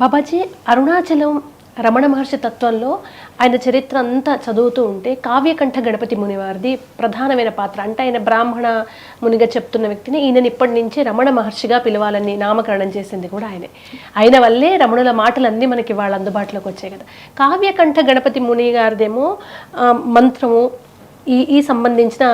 బాబాజీ అరుణాచలం రమణ మహర్షి తత్వంలో ఆయన చరిత్ర అంతా చదువుతూ ఉంటే కావ్యకంఠ గణపతి మునివారిది ప్రధానమైన పాత్ర. అంటే ఆయన బ్రాహ్మణ మునిగా చెప్తున్న వ్యక్తిని ఈయనని ఇప్పటి నుంచి రమణ మహర్షిగా పిలవాలని నామకరణం చేసింది కూడా ఆయనే. ఆయన వల్లే రమణుల మాటలన్నీ మనకి వాళ్ళ అందుబాటులోకి వచ్చాయి కదా. కావ్యకంఠ గణపతి ముని గారిదేమో మంత్రము ఈ ఈ సంబంధించిన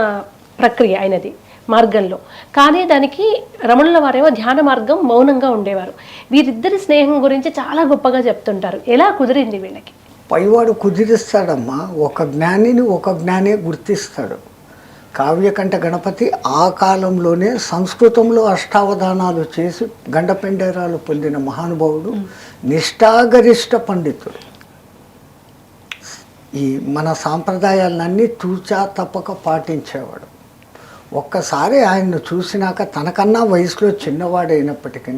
ప్రక్రియ ఆయనది మార్గంలో. కానీ దానికి రమణుల వారేమో ధ్యాన మార్గం మౌనంగా ఉండేవారు. వీరిద్దరి స్నేహం గురించి చాలా గొప్పగా చెప్తుంటారు. ఎలా కుదిరింది వీళ్ళకి? పైవాడు కుదిరిస్తాడమ్మా. ఒక జ్ఞానిని ఒక జ్ఞానే గుర్తిస్తాడు. కావ్యకంఠ గణపతి ఆ కాలంలోనే సంస్కృతంలో అష్టావధానాలు చేసి గండపెండేరాలు పొందిన మహానుభావుడు నిష్ఠాగరిష్ట పండితుడు. ఈ మన సాంప్రదాయాలన్నీ తూచా తప్పక పాటించేవాడు. ఒక్కసారి ఆయన్ను చూసినాక తనకన్నా వయసులో చిన్నవాడైనప్పటికీ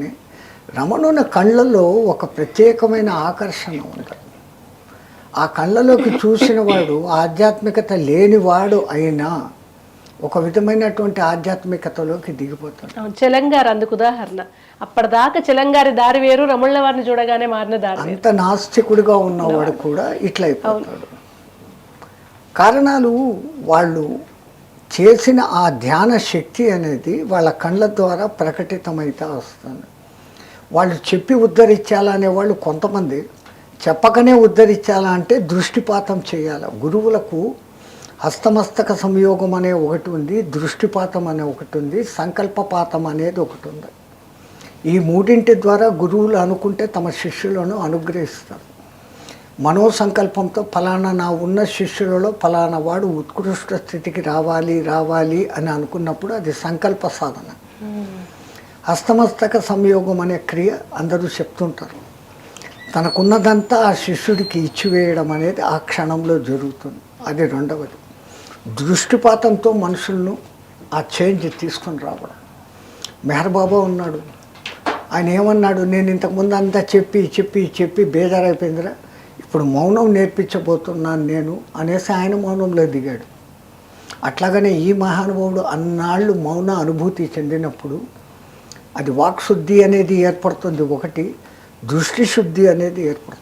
రమణుని కళ్ళల్లో ఒక ప్రత్యేకమైన ఆకర్షణ ఉంది. ఆ కళ్ళలోకి చూసిన వాడు ఆధ్యాత్మికత లేనివాడు అయినా ఒక విధమైనటువంటి ఆధ్యాత్మికతలోకి దిగిపోతాడు. చెలంగారు అందుకు ఉదాహరణ. అప్పటిదాకా చెలంగారి దారి వేరు రమణుల వారిని చూడగానే మారిన దారి. అంత నాస్తికుడిగా ఉన్నవాడు కూడా ఇట్లా అయిపోతాడు. కారణాలు వాళ్ళు చేసిన ఆ ధ్యాన శక్తి అనేది వాళ్ళ కళ్ళ ద్వారా ప్రకటితమైతే వస్తుంది. వాళ్ళు చెప్పి ఉద్ధరించాలనే వాళ్ళు కొంతమంది చెప్పకనే ఉద్ధరించాలా అంటే దృష్టిపాతం చేయాలి. గురువులకు హస్తమస్తక సంయోగం అనే ఒకటి ఉంది దృష్టిపాతం అనే ఒకటి ఉంది సంకల్పపాతం అనేది ఒకటి ఉంది. ఈ మూడింటి ద్వారా గురువులు అనుకుంటే తమ శిష్యులను అనుగ్రహిస్తారు. మనోసంకల్పంతో ఫలానా నా ఉన్న శిష్యులలో ఫలానా వాడు ఉత్కృష్ట స్థితికి రావాలి రావాలి అని అనుకున్నప్పుడు అది సంకల్ప సాధన. హస్తమస్తక సంయోగం అనే క్రియ అందరూ చెప్తుంటారు. తనకున్నదంతా ఆ శిష్యుడికి ఇచ్చివేయడం అనేది ఆ క్షణంలో జరుగుతుంది. అది రెండవది. దృష్టిపాతంతో మనుషులను ఆ చేంజ్ తీసుకొని రావడం. మెహర్ బాబా ఉన్నాడు. ఆయన ఏమన్నాడు? నేను ఇంతకుముందు అంతా చెప్పి చెప్పి చెప్పి బేజారైపోయిందిరా. ఇప్పుడు మౌనం నేర్పించబోతున్నాను నేను అనేసి ఆయన మౌనంలో దిగాడు. అట్లాగనే ఈ మహానుభావుడు అన్నాళ్ళు మౌన అనుభూతి చెందినప్పుడు అది వాక్శుద్ధి అనేది ఏర్పడుతుంది ఒకటి దృష్టి శుద్ధి అనేది ఏర్పడుతుంది.